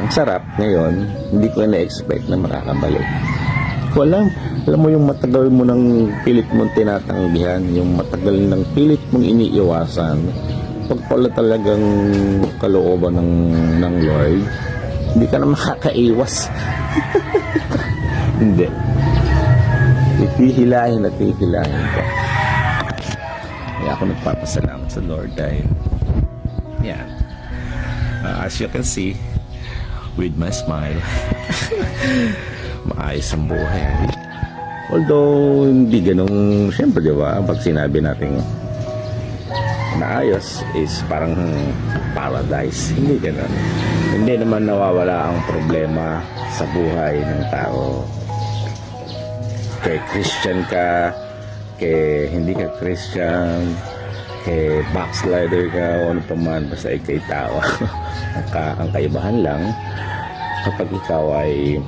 ang sarap ngayon, hindi ko na-expect na makakabalik. Ko alam, mo yung matagal mo ng pilit mong tinatanggihan, yung matagal ng pilit mong iniiwasan, pag pala talagang kalooban ng, ng Lord, hindi ka na makakaiwas. hindi. Titihilahin at titihilahin ka. Kaya ako nagpapasalamat sa Lord dahil yan. Uh, as you can see, with my smile, maayos ang buhay. Although, hindi ganun, syempre, di ba, pag sinabi natin naayos is parang paradise. Hindi ganun. Hindi naman nawawala ang problema sa buhay ng tao. Kay Christian ka, kay hindi ka Christian, kay backslider ka, o ano pa man, basta ikay tao. ang, ka, ang kaibahan lang, kapag ikaw ay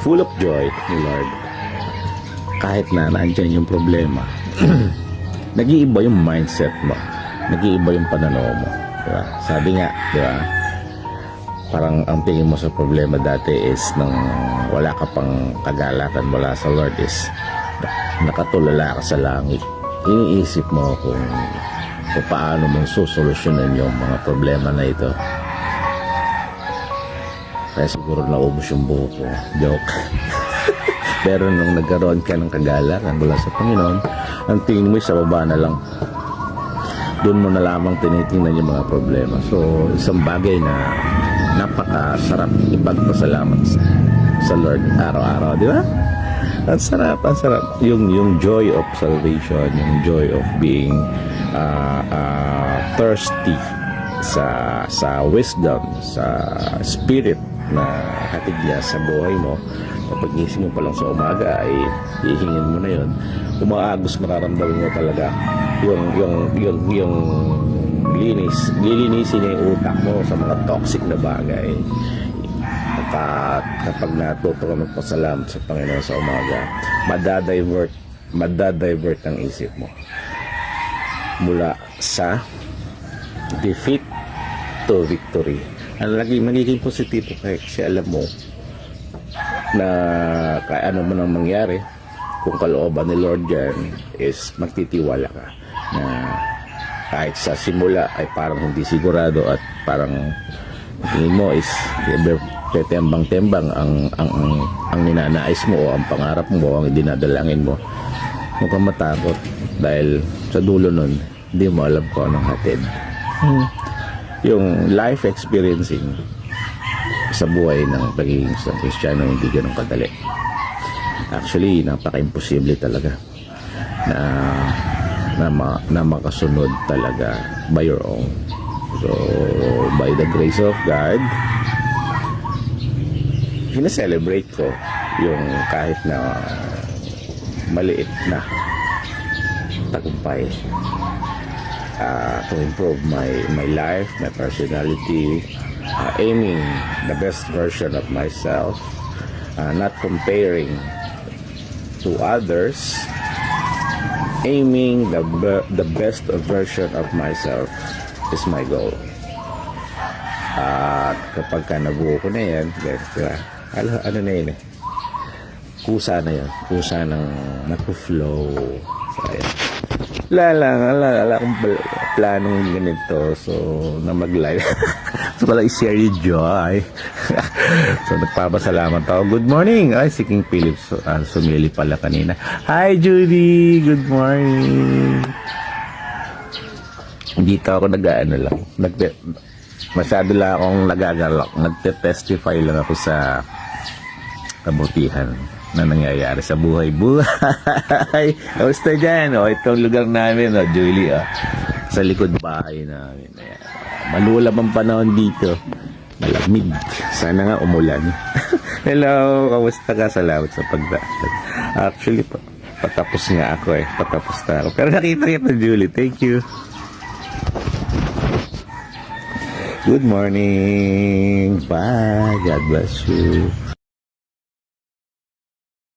full of joy ni Lord, kahit na nandyan yung problema, nag-iiba yung mindset mo. Nag-iiba yung pananaw mo. Diba? Sabi nga, di ba? Parang ang tingin mo sa problema dati is nang wala ka pang kagalakan mula sa Lord is nakatulala ka sa langit. Iniisip mo kung, kung paano mong susolusyonan yung mga problema na ito. Kaya siguro naubos yung buhok ko. Joke. Pero nung nagkaroon ka ng kagalakan mula sa Panginoon, ang tingin mo sa baba na lang. Doon mo na lamang tinitingnan yung mga problema. So, isang bagay na napakasarap ipagpasalamat sa, sa Lord araw-araw, di ba? Ang sarap, ang sarap. Yung, yung joy of salvation, yung joy of being uh, uh, thirsty sa sa wisdom, sa spirit na hatid niya sa buhay mo kapag gising mo pa lang sa umaga ay hihingin mo na yon umaagos mararamdaman mo talaga yung yung yung yung linis lilinisin niya yung utak mo sa mga toxic na bagay at kapag natuto ka magpasalamat sa Panginoon sa umaga madadivert madadivert ang isip mo mula sa defeat to victory. Ang lagi magiging positibo kaya kasi alam mo na kaya ano man ang mangyari kung kalooban ni Lord dyan is magtitiwala ka na kahit sa simula ay parang hindi sigurado at parang mo is tetembang-tembang ang, ang, ang, ang ninanais mo o ang pangarap mo ang dinadalangin mo huwag kang matakot dahil sa dulo nun hindi mo alam kung anong hatid yung life experiencing sa buhay ng pagiging isang Kristiyano hindi ganun kadali. Actually, napaka-imposible talaga na na, ma, na makasunod talaga by your own. So, by the grace of God, celebrate ko yung kahit na maliit na tagumpay. Uh, to improve my my life, my personality, uh, aiming the best version of myself, uh, not comparing to others, aiming the the best version of myself is my goal. At kapag ka nabuo ko na yan, diba, ano, ano na yun eh, kusa na yun, kusa ng nag-flow. So, ayan. Wala lang, wala, wala akong pl- planong ganito. So, na mag-live. so, pala i-share yung joy. so, nagpapasalamat ako. Good morning! Ay, si King Philip uh, sumili pala kanina. Hi, Judy! Good morning! Dito ako nag-ano lang. Nag masyado lang akong nagagalak. Nagte-testify lang ako sa kabutihan na nangyayari sa buhay. Buhay! Kamusta dyan? O, itong lugar namin, o, Julie, o. Sa likod bahay namin. Ayan. Malulam ang panahon dito. Malamig. Sana nga umulan. Hello! Kamusta ka? Salamat sa pagdaan. Actually, pa, patapos nga ako eh. Patapos na ako. Pero nakita kita, Julie. Thank you. Good morning. Bye. God bless you.